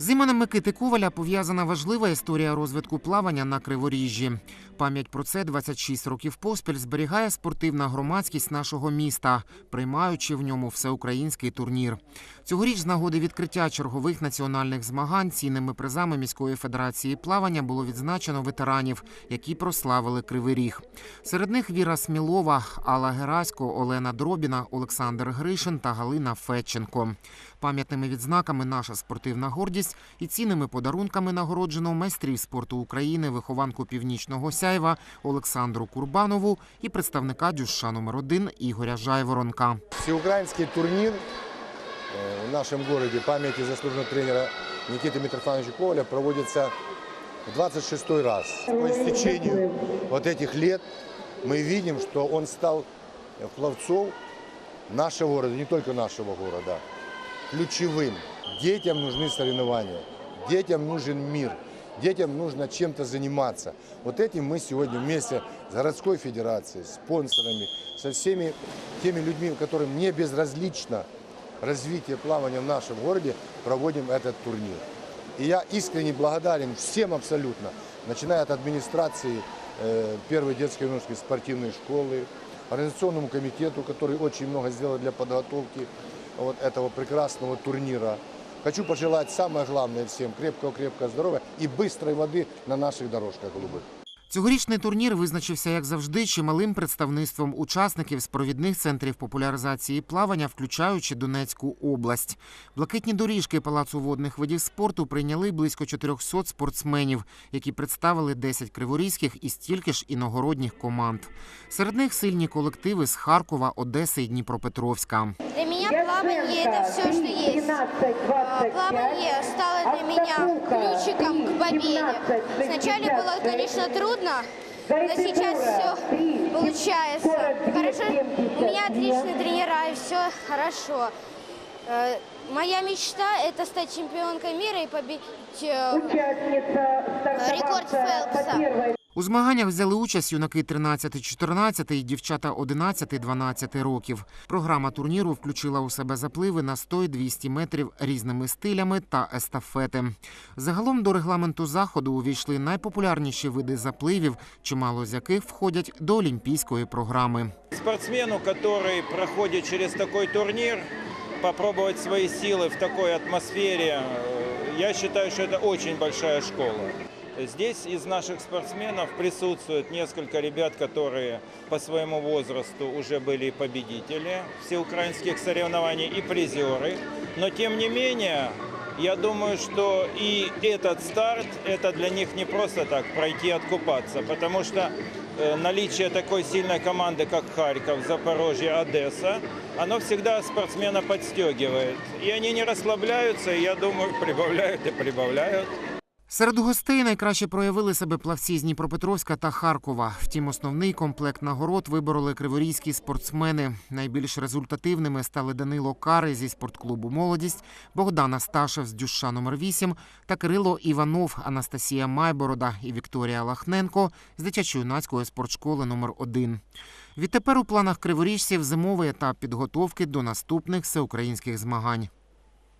З іменем Микити Коваля пов'язана важлива історія розвитку плавання на Криворіжжі. Пам'ять про це 26 років поспіль зберігає спортивна громадськість нашого міста, приймаючи в ньому всеукраїнський турнір. Цьогоріч з нагоди відкриття чергових національних змагань цінними призами міської федерації плавання було відзначено ветеранів, які прославили Кривий Ріг. Серед них Віра Смілова, Алла Герасько, Олена Дробіна, Олександр Гришин та Галина Федченко. Пам'ятними відзнаками наша спортивна гордість і цінними подарунками нагороджено майстрів спорту України, вихованку північного сяйва Олександру Курбанову і представника дюша номер 1 Ігоря Жайворонка. Всеукраинский турнир э, в нашем городе памяти заслуженного тренера Никиты Митрофановича Коваля проводится в 26 раз. По истечению вот этих лет мы видим, что он стал э, пловцов нашего города, не только нашего города, ключевым. Детям нужны соревнования, детям нужен мир, детям нужно чем-то заниматься. Вот этим мы сегодня вместе с городской федерацией, спонсорами, со всеми теми людьми, которым не безразлично развитие плавания в нашем городе, проводим этот турнир. И я искренне благодарен всем абсолютно, начиная от администрации э, первой детской юношеской спортивной школы, организационному комитету, который очень много сделал для подготовки вот этого прекрасного турнира. Хочу пожелать самое главное всем крепкого-крепкого здоровья и быстрой воды на наших дорожках голубых. Цьогорічний турнір визначився, як завжди, чималим представництвом учасників з провідних центрів популяризації плавання, включаючи Донецьку область. Блакитні доріжки Палацу водних видів спорту прийняли близько 400 спортсменів, які представили 10 криворізьких і стільки ж іногородніх команд. Серед них сильні колективи з Харкова, Одеси і Дніпропетровська. Для меня плавание это все, что есть. А, Плавание стало для меня ключиком к победе. Вначале было, конечно, трудно, но сейчас все получается. Хорошо, у меня отличные тренера и все хорошо. Э, Моя мечта это стать чемпионкой мира и победить э, рекорд Фелпса. У змаганнях взяли участь юнаки 13-14 і дівчата 11-12 років. Програма турніру включила у себе запливи на 100 і 200 метрів різними стилями та естафети. Загалом до регламенту заходу увійшли найпопулярніші види запливів, чимало з яких входять до олімпійської програми. Спортсмену, который проходит через такой турнир, попробовать свои силы в такой атмосфере, э, Я считаю, что это очень большая школа. Здесь из наших спортсменов присутствует несколько ребят, которые по своему возрасту уже были победители всеукраинских соревнований и призеры. Но тем не менее, я думаю, что и этот старт, это для них не просто так пройти откупаться, потому что наличие такой сильной команды, как Харьков, Запорожье, Одесса, оно всегда спортсмена подстегивает. И они не расслабляются, и я думаю, прибавляют и прибавляют. Серед гостей найкраще проявили себе плавці з Дніпропетровська та Харкова. Втім, основний комплект нагород вибороли криворізькі спортсмени. Найбільш результативними стали Данило Кари зі спортклубу Молодість, Богдан Асташев з Дюша номер 8 та Кирило Іванов, Анастасія Майборода і Вікторія Лахненко з дитячо-юнацької спортшколи номер 1 Відтепер у планах криворіжців зимовий етап підготовки до наступних всеукраїнських змагань.